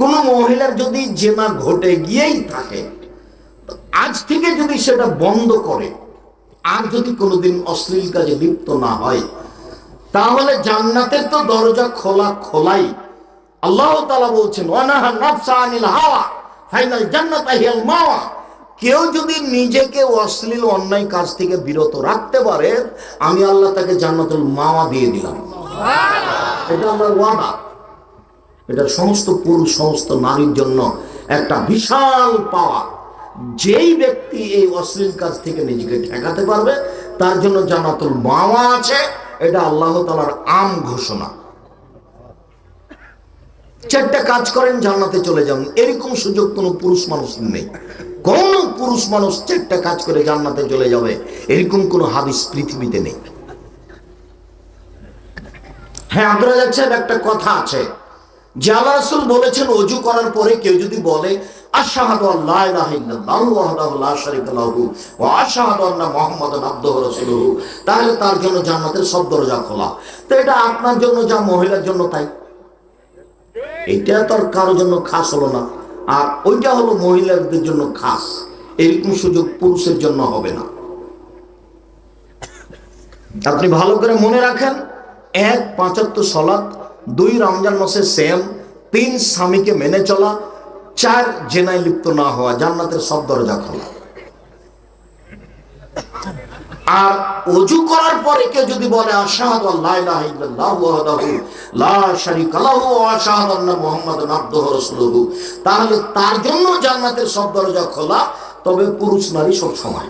কোন মহিলার যদি জেনা ঘটে গিয়েই থাকে আজ থেকে যদি সেটা বন্ধ করে আর যদি কোনোদিন অশ্লীল কাজে লিপ্ত না হয় তাহলে জান্নাতের তো দরজা খোলা খোলাই। আল্লাহ তালা বলছেন ওয়ানাহা নাফসা আনিল হাওয়া ফাইনাল জান্নাত হিয়াল মাওয়া। কেউ যদি নিজেকে অশ্লীল অন্যায় কাজ থেকে বিরত রাখতে পারে আমি আল্লাহ তাকে জান্নাতুল মাওয়া দিয়ে দিলাম। এটা আমার ওয়াদা। এটা সমস্ত পুরুষ, সমস্ত নারীর জন্য একটা বিশাল পাওয়া যেই ব্যক্তি এই অশ্লীল কাজ থেকে নিজেকে ঠেকাতে পারবে, তার জন্য জান্নাতুল মাওয়া আছে, এটা আল্লাহ তালার আম ঘোষণা। চারটা কাজ করেন, জান্নাতে চলে যান। এরকম সুযোগ কোনো পুরুষ মানুষ নেই। কোন পুরুষ মানুষ চারটা কাজ করে জান্নাতে চলে যাবে, এরকম কোনো হাদিস পৃথিবীতে নেই। হ্যাঁ আব্দুল সাহেব, একটা কথা আছে। আল্লাহ রাসূল বলেছেন অজু করার পরে কেউ যদি বলে তাহলে তার জন্য জান্নাতের সব দরজা খোলা। তো এটা আপনার জন্য যা, মহিলার জন্য তাই। এটা তো আর কারোর জন্য খাস হলো না। আর ওইটা হলো মহিলাদের জন্য খাস। এরকম সুযোগ পুরুষের জন্য হবে না। আপনি ভালো করে মনে রাখেন, এক পাঁচাত্তর সলাৎ দুই রমজান মাসে সেম তিন স্বামীকে মেনে চলা, চার জেনায় লিপ্ত না হওয়া, জান্নাতের সব দরজা খোলা। আর অজু করার পরে কেউ যদি বলে, আশাহাদু লা তাহলে তার জন্য জান্নাতের সব দরজা খোলা, তবে পুরুষ নারী সব সময়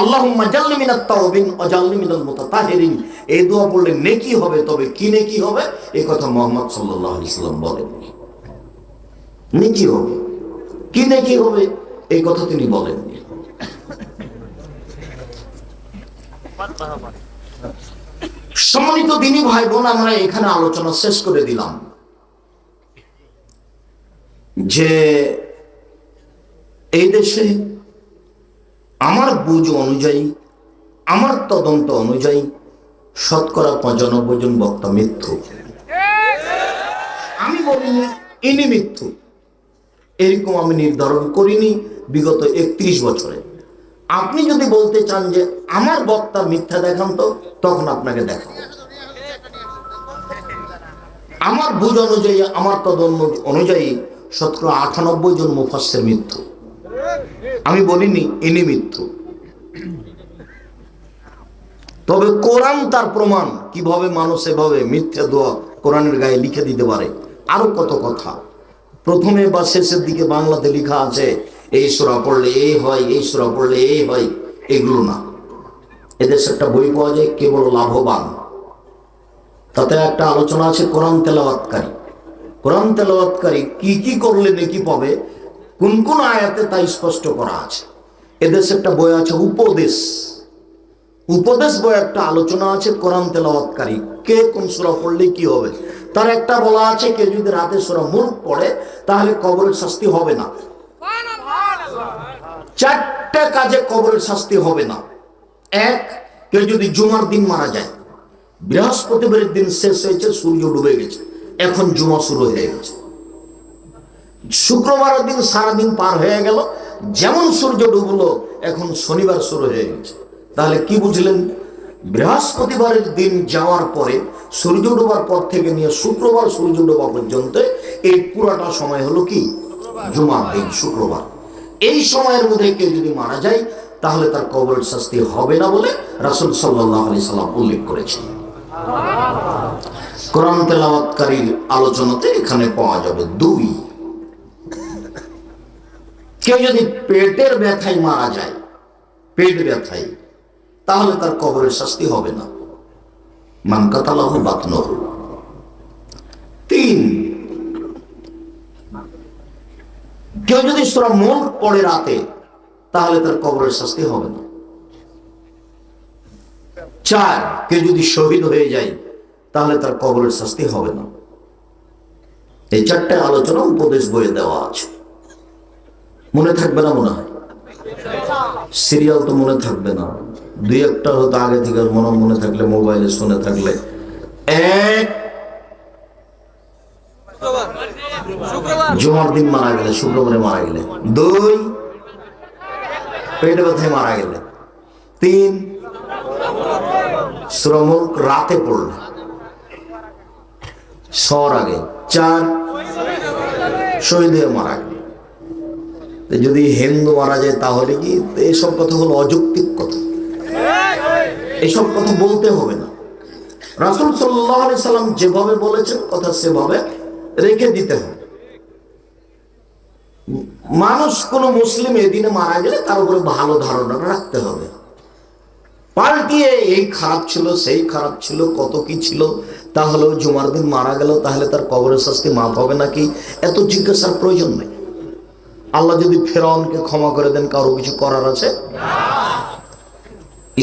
আল্লাহুম্মা জাল্লি মিনাত তাওবিন ওয়া জাল্লি মিনাল মুতাতাহিরিন। এই দোয়া পড়লে নেকি হবে, তবে কি নেকি হবে? এই কথা সাল্লাল্লাহু আলাইহি সাল্লাম বলেন। নেকি হবে। কি নেকি হবে? এই কথা তিনি বলেন। সম্মানিত দিনী ভাই বোন আমরা এখানে আলোচনা শেষ করে দিলাম। যে এই দেশে আমার বুঝ অনুযায়ী, আমার তদন্ত অনুযায়ী শতকরা পঁচানব্বই জন বক্তা মিথ্যু আমি বলিনি ইনি মিথ্যু এরকম আমি নির্ধারণ করিনি বিগত একত্রিশ বছরে। আপনি যদি বলতে চান যে আমার বক্তা মিথ্যা দেখান তো তখন আপনাকে দেখাবো। আমার বুঝ অনুযায়ী, আমার তদন্ত অনুযায়ী শতকরা আটানব্বই জন মুফাসের মৃত্যু। আমি বলিনি, ইনি মৃত্যু তবে কোরআন তার প্রমাণ। কীভাবে মানুষ এভাবে মিথ্যে দোয়া কোরআনের গায়ে লিখে দিতে পারে? আরও কত কথা। প্রথমে বা শেষের দিকে বাংলাতে লেখা আছে, এই সুরা পড়লে এই হয়, এই সুরা পড়লে এই হয়। এগুলো না। এদের একটা বই পাওয়া যায়, কেবল লাভবান। তাতে একটা আলোচনা আছে কোরআন তেলাওয়াতকারী। কোরআন তেলাওয়াতকারী কি কি করলে নাকি পাবে? কোন কোন আয়াতে তা স্পষ্ট করা আছে। এদেশে একটা বই আছে, উপদেশ। উপদেশ বই একটা আলোচনা আছে কোরআন তেলাওয়াতকারী। কে কোন সুরা পড়লে কি হবে? তার একটা বলা আছে কে যদি রাতে সুরা মুল্ক পড়ে, তাহলে কবরের শাস্তি হবে না। চারটা কাজে কবরের শাস্তি হবে না। এক, কেউ যদি জুমার দিন মারা যায়, বৃহস্পতিবারের দিন শেষ হয়েছে, সূর্য ডুবে গেছে। এখন জুমা শুরু হয়ে গেছে। শুক্রবারের দিন সারাদিন পার হয়ে গেল। যেমন সূর্য ডুবলো, এখন শনিবার শুরু হয়ে গেছে। তাহলে কি বুঝলেন? বৃহস্পতিবারের দিন যাওয়ার পরে, সূর্য ডোবার পর থেকে নিয়ে শুক্রবার সূর্য ডোবা পর্যন্ত, এই পুরাটা সময় হলো কি? জুমার দিন, শুক্রবার। এই সময়ের মধ্যে কেউ যদি মারা যায়, তাহলে তার কবরের শাস্তি হবে না বলে রাসুল সাল্লাহ আলি সাল্লাম উল্লেখ করেছেন। কোরআন তেলাওয়াতকারীর আলোচনাতে এখানে পাওয়া যাবে দুই কেউ যদি পেটের ব্যথায় মারা যায়, পেট ব্যথায়, তাহলে তার কবরের শাস্তি হবে না। মানকাতালাহ বাতনর তিন, কেউ যদি সুরা মূল পড়ে রাতে, তাহলে তার কবরের শাস্তি হবে না। চার, কেউ যদি শহীদ হয়ে যায়, তাহলে তার কবরের শাস্তি হবে না। এই চারটে আলোচনা উপদেশ বইয়ে দেওয়া আছে। মনে থাকবে না মনে হয়। সিরিয়াল তো মনে থাকবে না। দুই একটা হয়তো আগে থেকে মনে মনে থাকলে, মোবাইলে শুনে থাকলে। এক জুমার দিন মারা গেলে, শুক্রবারে মারা গেলে। দুই পেটে ব্যথায় মারা গেলে। তিন শ্রমক রাতে পড়লে। সর আগে। চার শহীদ হয়ে মারা যদি হিন্দু মারা যায় তাহলে কি এসব কথা হলো অযৌক্তিক কথা? এসব কথা বলতে হবে না। রাসুল সাল্লাহ সাল্লাম যেভাবে বলেছেন কথা সেভাবে রেখে দিতে হবে। মানুষ কোনো মুসলিম এদিনে মারা গেলে তার উপরে ভালো ধারণা রাখতে হবে। পাল্টিয়ে এই খারাপ ছিল, সেই খারাপ ছিল, কত কি ছিল তাহলে জুমার দিন মারা গেল, তাহলে তার কবরের শাস্তি মাফ হবে নাকি? এত জিজ্ঞাসার প্রয়োজন নেই। আল্লাহ যদি ফেরাউনকে ক্ষমা করে দেন, কারও কিছু করার আছে?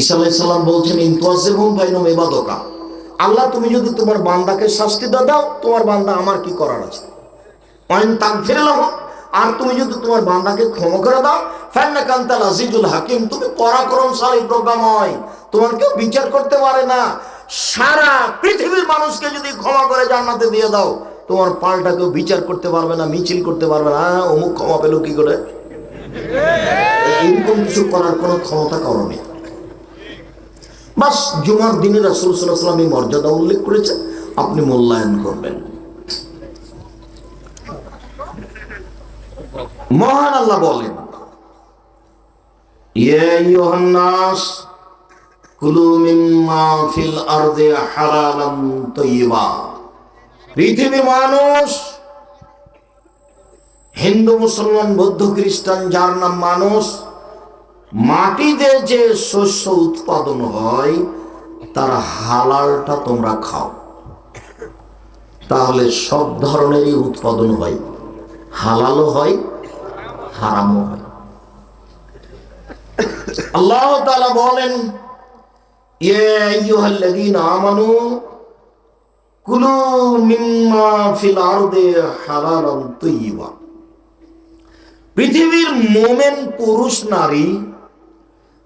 ঈসা আলাইসাল্লাম বলছেন বাইনহুম ইবাদকা। আল্লাহ, তুমি যদি তোমার বান্দাকে শাস্তি দাও তোমার বান্দা আমার কি করার আছে? লাহু আর তুমি যদি তোমার বান্দাকে ক্ষমা করে দাও ফান্না কান্তাল আজিজুল হাকিম, তুমি পরাক্রমশালী প্রজ্ঞাময় তোমার কেউ বিচার করতে পারে না। সারা পৃথিবীর মানুষকে যদি ক্ষমা করে জান্নাতে দিয়ে দাও তোমার পাল্টা কেউ বিচার করতে পারবে না, মিছিল করতে পারবে না। অমুক ক্ষমা পেল কি করে? এরকম কিছু করার কোনো ক্ষমতা কারও নেই। বাস, জুমার দিনে রাসুল সাল্লাম এই মর্যাদা উল্লেখ করেছে, আপনি মূল্যায়ন করবেন। মহান আল্লাহ বলেন কুলু মিম্মা ফিল আরদি হালালান তাইয়্যিবা পৃথিবীর মানুষ, হিন্দু, মুসলমান, বৌদ্ধ, খ্রিস্টান, যার নাম মানুষ, মাটিতে যে শস্য উৎপাদন হয়, তার হালালটা তোমরা খাও। তাহলে সব ধরনেরই উৎপাদন হয়। হালালও হয়, হারামও হয়। আল্লাহ তাআলা বলেন, ইয়া আমানু পৃথিবীর মোমেন পুরুষ নারী,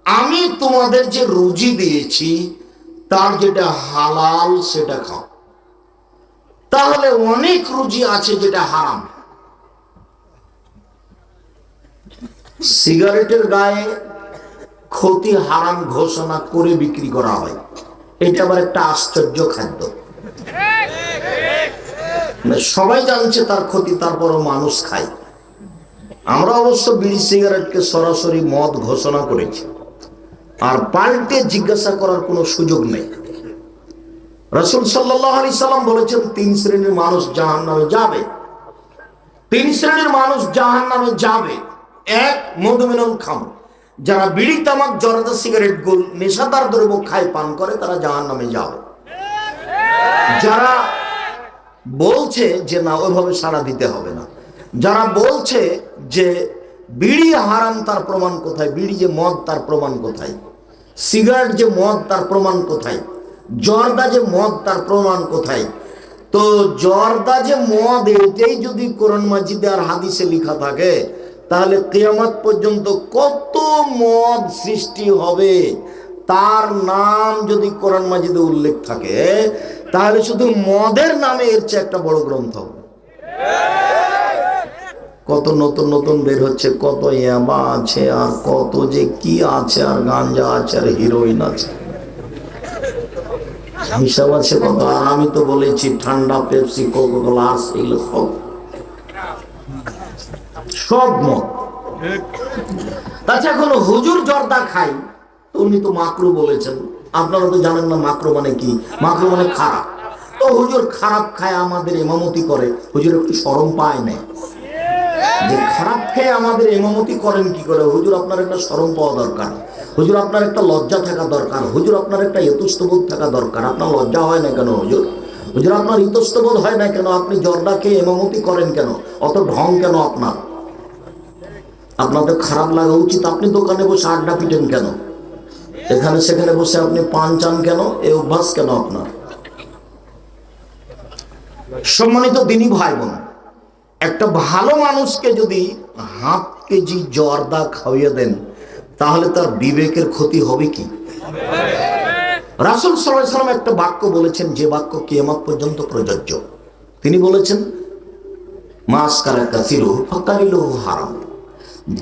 আমি তোমাদের যে রুজি দিয়েছি, তার যেটা হালাল সেটা খাও। তাহলে অনেক রুজি আছে যেটা হারাম। সিগারেটের গায়ে ক্ষতি হারাম ঘোষণা করে বিক্রি করা হয়। এটা আবার একটা আশ্চর্য খাদ্য। সবাই জানছে তার ক্ষতি, তারপরও মানুষ খায়। আমরা অবশ্য বিড়ি, সিগারেটকে সরাসরি মদ ঘোষণা করেছি। আর পাল্টে জিজ্ঞাসা করার কোনো সুযোগ নেই। রসুল সাল্লাহ আলি সাল্লাম বলেছেন, তিন শ্রেণির মানুষ জাহান নামে যাবে। তিন শ্রেণির মানুষ জাহান নামে যাবে। এক মধুমিনল খাম। যারা বিড়ি, তামাক, জরাদা, সিগারেট, গোল, নেশাদার দ্রব্য খায়, পান করে, তারা জাহান নামে যাবে। যারা বলছে যে, না, ওইভাবে সাড়া দিতে হবে না। যারা বলছে যে, বিড়ি হারাম তার প্রমাণ কোথায়? বিড়ি যে মদ তার প্রমাণ কোথায়? সিগারেট যে মদ তার প্রমাণ কোথায়? জর্দা যে মদ তার প্রমাণ কোথায়? তো জর্দা যে মদ, এটাই যদি কোরআন মাজিদে আর হাদিসে লেখা থাকে, তাহলে কেয়ামত পর্যন্ত কত মদ সৃষ্টি হবে? তার নাম যদি কোরআন মাজিদে উল্লেখ থাকে, তাহলে শুধু মদের নামে এর চেয়ে একটা বড় গ্রন্থ কত নতুন নতুন বের হচ্ছে, কত ইয়াবা আছে আর কত যে কি আছে আর গাঞ্জা আছে আর হিরোইন আছে। হিসাব আছে কত? আর আমি তো বলেছি ঠান্ডা, পেপসি কোকো আর এগুলো সব। সব মত তাছাড়া এখন হুজুর জর্দা খাই উনি তো মাকরু বলেছেন। আপনারা তো জানেন না মাকরু মানে কি? মাকরু মানে খারাপ। তো হুজুর খারাপ খায় আমাদের ইমামতি করে। হুজুর একটু সরম পায় না। যে খারাপ খেয়ে আমাদের ইমামতি করেন কি করে? হুজুর আপনার একটা সরম পাওয়া দরকার। হুজুর আপনার একটা লজ্জা থাকা দরকার। হুজুর আপনার একটা ইতস্তবোধ থাকা দরকার। আপনার লজ্জা হয় না কেন হুজুর? হুজুর আপনার ইতস্তবোধ হয় না কেন? আপনি জর্দা খেয়ে এমামতি করেন কেন? অত ঢং কেন আপনার? আপনাদের খারাপ লাগা উচিত। আপনি দোকানে বসে আড্ডা পিটেন কেন? এখানে সেখানে বসে আপনি পান চান কেন? এই অভ্যাস কেন আপনার? সম্মানিত দিনী ভাই বোন একটা ভালো মানুষকে যদি হাফ কেজি জর্দা খাওয়িয়ে দেন, তাহলে তার বিবেকের ক্ষতি হবে কি? রাসুল সাল্লাম একটা বাক্য বলেছেন, যে বাক্য কিয়ামত পর্যন্ত প্রযোজ্য। তিনি বলেছেন মাস কাসিরু ফকারিলু হারাম।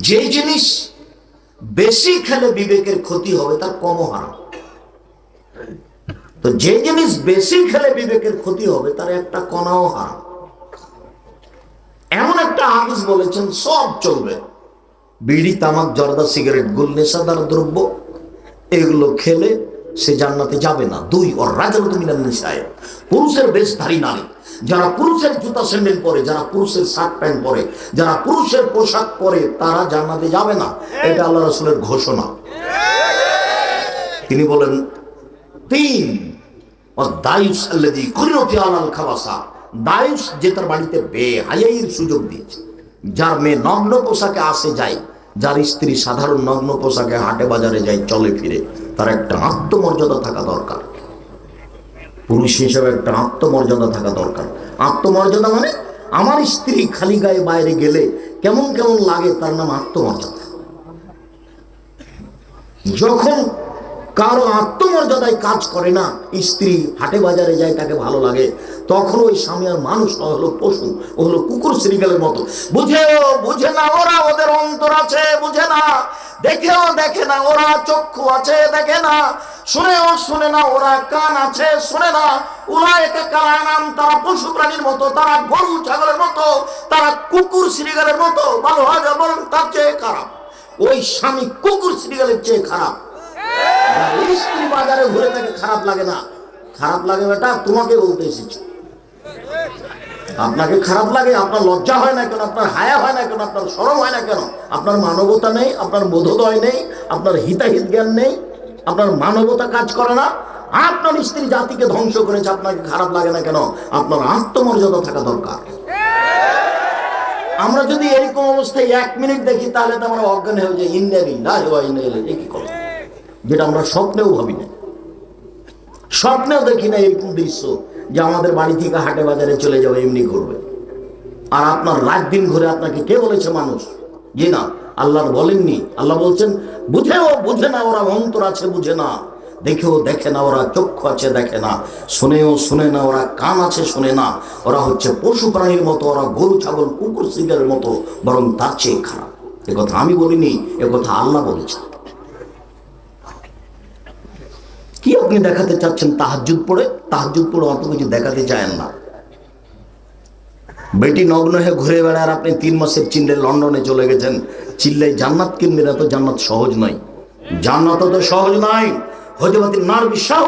যে জিনিস বেশি খেলে বিবেকের ক্ষতি হবে, তার কমও হারাম তো যে জিনিস বেশি খেলে বিবেকের ক্ষতি হবে, তার একটা কণাও হারাম এমন একটা হাদিস বলেছেন, সব চলবে। বিড়ি, তামাক, জর্দা, সিগারেট, গুল, নেশাদার দ্রব্য, এগুলো খেলে সে জান্নাতে যাবে না। দুই, ওর রাজাল তুমি পুরুষের বেশধারী নারী। যারা পুরুষের জুতা স্যান্ডেল পরে, যারা পুরুষের শার্ট প্যান্ট পরে, যারা পুরুষের পোশাক পরে, তারা জান্নাতে যাবে না। এটা আল্লাহ রসুলের ঘোষণা। তিনি বলেন, তিন দায়ুস খাবাসা। দায়ুস যে তার বাড়িতে বেহাইয়ের সুযোগ দিয়েছে। যার মেয়ে নগ্ন পোশাকে আসে যায়, যার স্ত্রী সাধারণ নগ্ন পোশাকে হাটে বাজারে যায়, চলে ফিরে, তার একটা আত্মমর্যাদা থাকা দরকার। পুরুষ হিসেবে একটা আত্মমর্যাদা থাকা দরকার। আত্মমর্যাদা মানে আমার স্ত্রী খালি গায়ে বাইরে গেলে কেমন কেমন লাগে তার নাম আত্মমর্যাদা। যখন কারও আত্মমর্যাদায় কাজ করে না, স্ত্রী হাটে বাজারে যায়, তাকে ভালো লাগে। তখন ওই স্বামী আর মানুষ হলো পশু, ও হলো কুকুর শ্রীগালের মতো। বুঝেও বুঝে না ওরা ওদের অন্তর আছে, বুঝে না। দেখেও দেখে না ওরা চক্ষু আছে, দেখে না। শুনেও শুনে না ওরা কান আছে, শুনে না। ওরা একে কারা নাম তারা পশু প্রাণীর মতো, তারা গরু ছাগলের মতো, তারা কুকুর শ্রীগালের মতো, ভালো হয় বরং তার চেয়ে খারাপ। ওই স্বামী কুকুর শ্রীগালের চেয়ে খারাপ। স্ত্রী বাজারে ঘুরে থাকে, খারাপ লাগে না। খারাপ লাগে বেটা, তোমাকে বলতে এসেছি। আপনাকে খারাপ লাগে, আপনার লজ্জা হয় না কেন? আপনার হায়া হয় না কেন? আপনার সরম হয় না কেন? আপনার মানবতা নেই, আপনার বোধোদয় নেই, আপনার হিতাহিত জ্ঞান নেই, আপনার মানবতা কাজ করে না। আপনার স্ত্রী জাতিকে ধ্বংস করেছে, আপনাকে খারাপ লাগে না কেন? আপনার আত্মমর্যাদা থাকা দরকার। আমরা যদি এরকম অবস্থায় এক মিনিট দেখি, তাহলে তো আমরা অজ্ঞান হয়ে যাই। ইন্ডিয়ারি না ইন্ডিয়া কি কথা যেটা আমরা স্বপ্নেও ভাবি না স্বপ্নেও দেখি না এরকম দৃশ্য যে আমাদের বাড়ি থেকে হাটে বাজারে চলে যাবে, এমনি ঘুরবে আর আপনার রাত দিন ঘুরে আপনাকে কে বলেছে মানুষ? জি না আল্লাহর বলেননি। আল্লাহ বলছেন, বুঝেও বুঝে না, ওরা অন্তর আছে, বুঝে না। দেখেও দেখে না, ওরা চক্ষু আছে, দেখে না। শুনেও শুনে না, ওরা কান আছে, শুনে না। ওরা হচ্ছে পশু প্রাণীর মতো, ওরা গরু, ছাগল, কুকুর, সিগারের মতো, বরং তার চেয়ে খারাপ। কথা আমি বলিনি কথা আল্লাহ বলেছেন। কি আপনি দেখাতে চাচ্ছেন তাহাজুদ পড়ে? তাহাজুদ পড়ে অত কিছু দেখাতে চায়েন না। বেটি নগ্ন হয়ে ঘুরে বেড়ার আপনি তিন মাসের চিল্লে লন্ডনে চলে গেছেন। চিল্লে জান্নাত কিনবেন এত জান্নাত সহজ নয়। জান্নাত তো সহজ নয়। হজমতির নার বিশ্বাস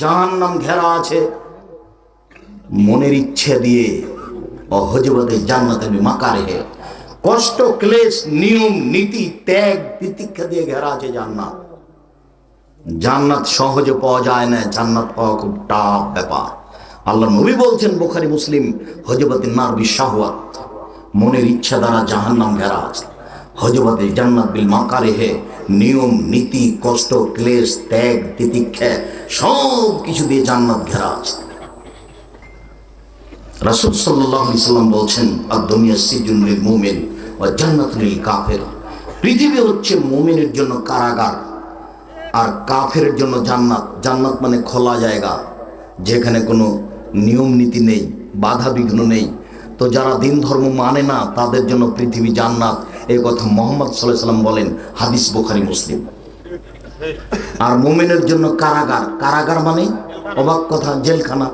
জাহান নাম ঘেরা আছে। মনের ইচ্ছে দিয়ে ও হজবতে জান্নাতে মাকারে হে কষ্ট, ক্লেশ, নিয়ম, নীতি, ত্যাগ, তিতিক্ষা দিয়ে ঘেরা আছে জান্নাত। জান্নাত সহজে পাওয়া যায় না, জান্নাত পাওয়া খুব টাফ ব্যাপার। আল্লাহ নবী বলছেন, বোখারি, মুসলিম হজবতী নার বিশ্বাহাত মনের ইচ্ছা দ্বারা জাহান্নাম ঘেরা আছে। হজবতে জান্নাত বিল মাকারে হে নিয়ম, নীতি, কষ্ট, ক্লেশ, ত্যাগ, তিতিক্ষা, সব কিছু দিয়ে জান্নাত ঘেরা আছে। রাসুল সাল্লাহ সাল্লাম বলছেন আর দুনিয়া মুমিন ও জান্নাতুল কাফের। পৃথিবী হচ্ছে মুমিনের জন্য কারাগার। আর কাফের জন্য জান্নাত। জান্নাত মানে খোলা জায়গা, যেখানে কোনো নিয়ম নীতি নেই, বাধা বিঘ্ন নেই। তো যারা দিন ধর্ম মানে না, তাদের জন্য পৃথিবী জান্নাত। এই কথা মোহাম্মদ সাল্লাহ সাল্লাম বলেন, হাদিস বোখারি, মুসলিম। আর মোমেনের জন্য কারাগার। কারাগার মানে অবাক কথা, জেলখানা।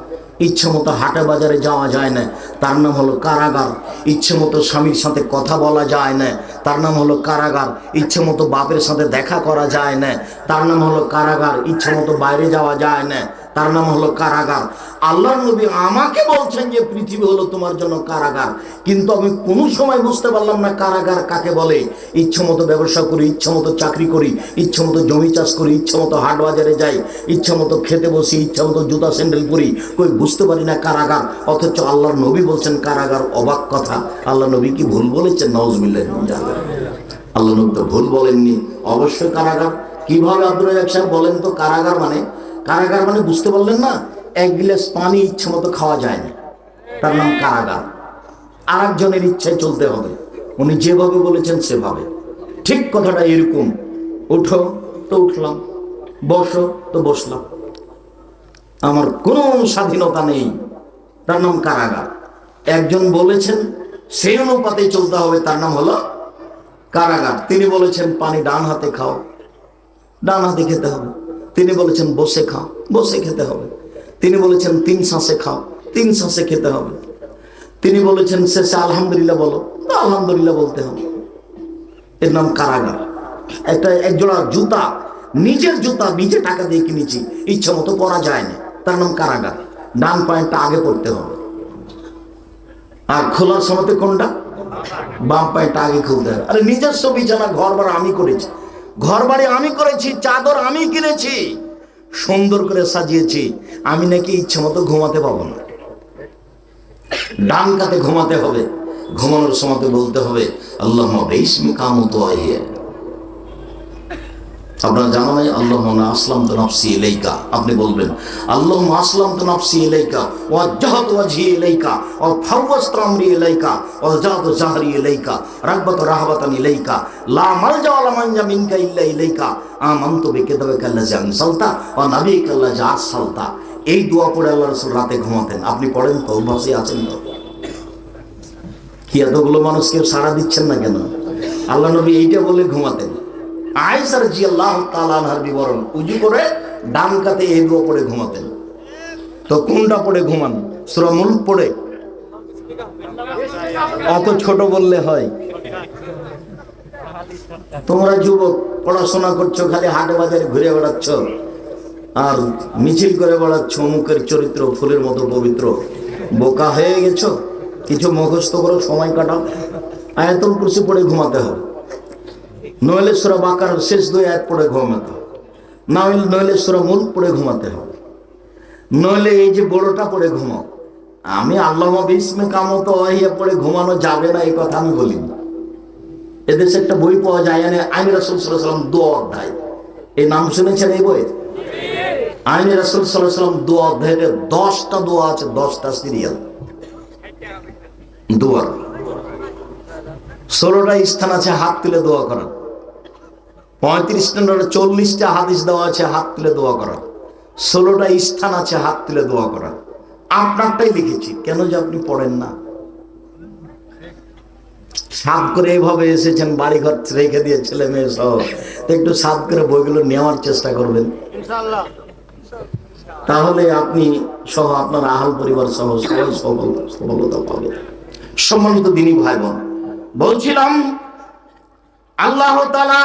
ইচ্ছে মতো হাটে বাজারে যাওয়া যায় না, তার নাম হলো কারাগার। ইচ্ছে মতো স্বামীর সাথে কথা বলা যায় না তার নাম হলো কারাগার। ইচ্ছে মতো বাপের সাথে দেখা করা যায় না। তার নাম হলো কারাগার। ইচ্ছে মতো বাইরে যাওয়া যায় না। তার নাম হলো কারাগার। আল্লাহ নবী আমাকে বলছেন যে পৃথিবী হলো তোমার জন্য কারাগার। কিন্তু আমি কোনো সময় বুঝতে পারলাম না কারাগার কাকে বলে। ইচ্ছে মতো ব্যবসা করি, ইচ্ছে মতো চাকরি করি, ইচ্ছে মতো জমি চাষ করি, ইচ্ছে মতো হাট বাজারে যাই, ইচ্ছে মতো খেতে বসি, ইচ্ছে মতো জুতা স্যান্ডেল করি কই বুঝতে পারি না কারাগার। অথচ আল্লাহর নবী বলছেন কারাগার অবাক কথা। আল্লাহ নবী কি ভুল বলেছেন? নওয়াজবিল্লাহ আল্লাহ নবী তো ভুল বলেননি। অবশ্যই কারাগার। কীভাবে আব্দুল সাহেব বলেন তো কারাগার মানে? কারাগার মানে বুঝতে পারলেন না? এক গ্লাস পানি ইচ্ছে মতো খাওয়া যায় না। তার নাম কারাগার। আর একজনের ইচ্ছায় চলতে হবে। উনি যেভাবে বলেছেন সেভাবে। ঠিক কথাটা এরকম। উঠো, তো উঠলাম। বসো, তো বসলাম। আমার কোনো স্বাধীনতা নেই। তার নাম কারাগার। একজন বলেছেন, সেই অনুপাতে চলতে হবে। তার নাম হলো কারাগার। তিনি বলেছেন, পানি ডান হাতে খাও। ডান হাতে খেতে হবে। তিনি বলেছেন, বসে খাও, বসে খেতে হবে। তিনি বলেছেন, তিন শ্বাসে খাও, তিন শ্বাসে খেতে হবে। তিনি বলেছেন, শেষে আলহামদুলিল্লাহ বলো আলহামদুলিল্লাহ বলতে হবে। এর নাম কারাগার। একটা একজোড়া জুতা, নিজের জুতা, নিজে টাকা দিয়ে কিনেছি, ইচ্ছা মতো পরা যায় না তার নাম কারাগার। ডান পয়েন্টটা আগে পড়তে হবে। আর খোলার সময়তে কোনটা? বাম পায়েটা আগে খুলতে হবে। আরে নিজস্ব বিছানা ঘর বাড়ি আমি করেছি। ঘর বাড়ি আমি করেছি, চাদর আমি কিনেছি, সুন্দর করে সাজিয়েছি, আমি নাকি ইচ্ছে মতো ঘুমাতে পাবো না। ডান কাতে ঘুমাতে হবে, ঘুমানোর সময় বলতে হবে আল্লাহ বেশ কামতো আইয়ে আপনারা জানো নাই আল্লাহ আসলাম তো নফসি ইলাইকা। আপনি বলবেন, আল্লাহ আসলাম তো নফসি ইলাইকা ও জাহাত ওয়াজহি ইলাইকা ও ফাওয়াস্ত আমরি ইলাইকা ও জাহাত জাহরি ইলাইকা, রাগবাত রাহবাতান ইলাইকা, লা মালজা ওয়ালা মানজা মিনকা ইল্লা ইলাইকা, আমানতু বিকিতাবিকা আল্লাযী আনসালতা ওয়া নাবিয়িকা আল্লাযী আরসালতা। এই দোয়া পড়ে আল্লাহ রাসূল রাতে ঘুমাতেন। আপনি পড়েন তো অভ্যাসে আছেন তো? কি এতগুলো মানুষ কেউ সাড়া দিচ্ছেন না কেন? আল্লাহ নবী এইটা বলে ঘুমাতেন। আয়সার জি আল্লাহ তালানহার বিবরণ। উজু করে ডান কাতে দোয়া পড়ে ঘুমাতেন। তো কোনটা পড়ে ঘুমান? সুরা মুলক পড়ে? অত ছোট বললে হয়। তোমরা যুবক, পড়াশোনা করছ, খালি হাটে বাজারে ঘুরে বেড়াচ্ছ, আর মিছিল করে বেড়াচ্ছ, অমুকের চরিত্র, ফুলের মতো পবিত্র। বোকা হয়ে গেছো? কিছু মুখস্থ করো, সময় কাটাও। আয়াতুল কুরসি পড়ে ঘুমাতে হবে। নইলে সুরা বাকার শেষ দুই আয়াত পড়ে ঘুমাতে হবে। নইলে নইলে সুরা মুল্ক পড়ে ঘুমাতে হবে। নইলে এই যে বড়টা পড়ে ঘুমাও। আমি আল্লাহ বিসমে কামত ওয়াহিয়া পড়ে ঘুমানো যাবে না, এই কথা আমি বলিনি এদেশে একটা বই পাওয়া যায় মানে আইন রাসুল সাল্লাম দু অধ্যায়। এই নাম শুনেছেন এই বই আইন রাসুল সাল্লাম দু অধ্যায়ের দশটা দোয়া আছে, দশটা সিরিয়াল। দোয়া ষোলোটা স্থান আছে, হাত তুলে দোয়া করার। পঁয়ত্রিশটা চল্লিশটা হাদিস দেওয়া আছে হাত তুলে দোয়া করা। ষোলোটা স্থান আছে হাত তুলে দোয়া করা। আপনারটাই লিখেছি কেন যে আপনি পড়েন না? সাত করে এইভাবে এসেছেন বাড়িঘর রেখে দিয়ে ছেলে মেয়ে সহ। একটু সাত করে বইগুলো নেওয়ার চেষ্টা করবেন। তাহলে আপনি সহ আপনার আহাল পরিবার সহ সবাই সফল সফলতা পাবে সম্মানিত দিনী ভাই বোন বলছিলাম আল্লাহ তালা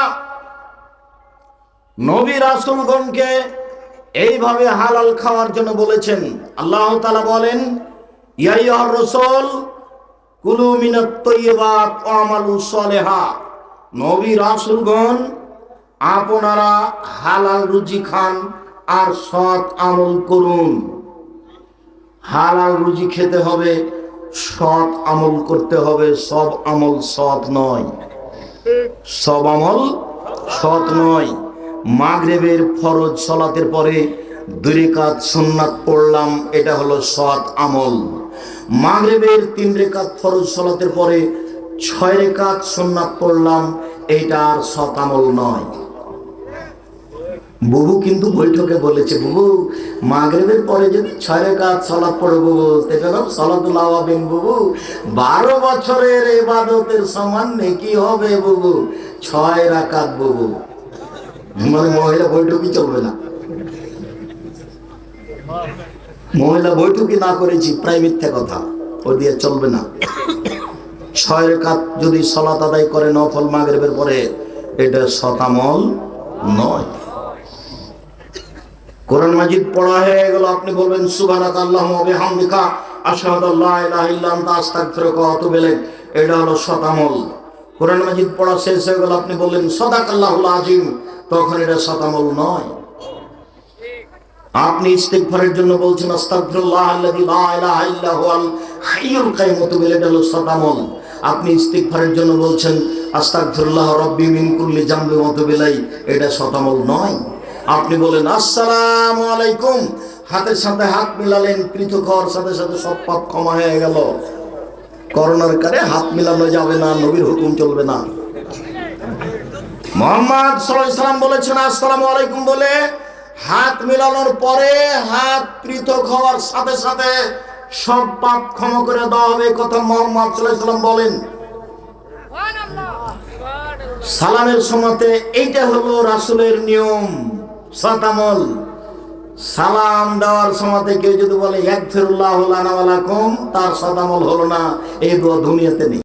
নবী রাসুলগণকে এইভাবে হালাল খাওয়ার জন্য বলেছেন। আল্লাহ তালা বলেন ইয়াইয়ার রসুল, কুলু মিনাত সলেহা। নবী রাসুলগণ আপনারা হালাল রুজি খান আর সৎ আমল করুন। হালাল রুজি খেতে হবে, সৎ আমল করতে হবে। সব আমল সৎ নয়। সব আমল সৎ নয়। মাগরেবের ফরজ সলাতের পরে দুই রেখাত সুন্নাত পড়লাম, এটা হলো সৎ আমল। মাগরেবের তিন রেখাত ফরজ সলাতের পরে ছয় রেখাত সুন্নাত পড়লাম এটা আর সৎ আমল নয়। বুবু কিন্তু বৈঠকে বলেছে, বুবু, মাগরেবের পরে যদি ছয় রেখাত সলাপ পড়ে বুবু তেটারও সলাতুল আওয়াবিন, বুবু, বারো বছরের এবাদতের সমান নেকি হবে বুবু, ছয় রাকাত বুবু। মানে মহিলা বৈঠকই চলবে না। মহিলা বৈঠকই না করেছি, প্রায় মিথ্যা কথা। ও দিয়ে চলবে না। ছয় রেখাত যদি সলাত আদায় করে নফল মাগরেবের পরে, এটা শতামল নয়। কোরআন মাজিদ পড়া হয়ে গেল, আপনি বলবেন সুবহানাক আল্লাহুম্মা ওয়া বিহামদিকা, আশহাদু আল্লা ইলাহা ইল্লা আনতা, আস্তাগফিরুকা ওয়া আতুবু এটা হলো শতামল কোরআন মাজিদ পড়া শেষ হয়ে গেল, আপনি বললেন, সাদাকাল্লাহুল আযীম। তখন এটা শতামল নয়। আপনি ইস্তিগফারের জন্য বলছেন, আস্তাগফিরুল্লাহ আল্লাযী লা ইলাহা ইল্লা হাইয়ুল কাইয়ুম শতামল আপনি ইস্তিগফারের জন্য বলছেন, আস্তাগফিরুল্লাহ রাব্বি মিন কুল্লি জামবি ওয়া আতুবু এটা শতামল নয়। আপনি বলেন, আসসালামু আলাইকুম। হাতের সাথে হাত মিলালেন, পৃথক হওয়ার সাথে সাথে সব পাপ ক্ষমা হয়ে গেল। করোনার কারে হাত মিলানো যাবে না, নবীর হুকুম চলবে না। মোহাম্মদ সাল্লাম বলেছেন, আসসালামু আলাইকুম বলে হাত মিলানোর পরে হাত পৃথক হওয়ার সাথে সাথে সব পাপ ক্ষমা করে দেওয়া হবে কথা মোহাম্মদ সাল্লাম বলেন। সালামের সময়তে এইটা হলো রাসুলের নিয়ম সাতামল সালাম দেওয়ার সময়তে কেউ যদি বলে এক কম তার সাতামল হলো না, এই দোয়া দুনিয়াতে নেই।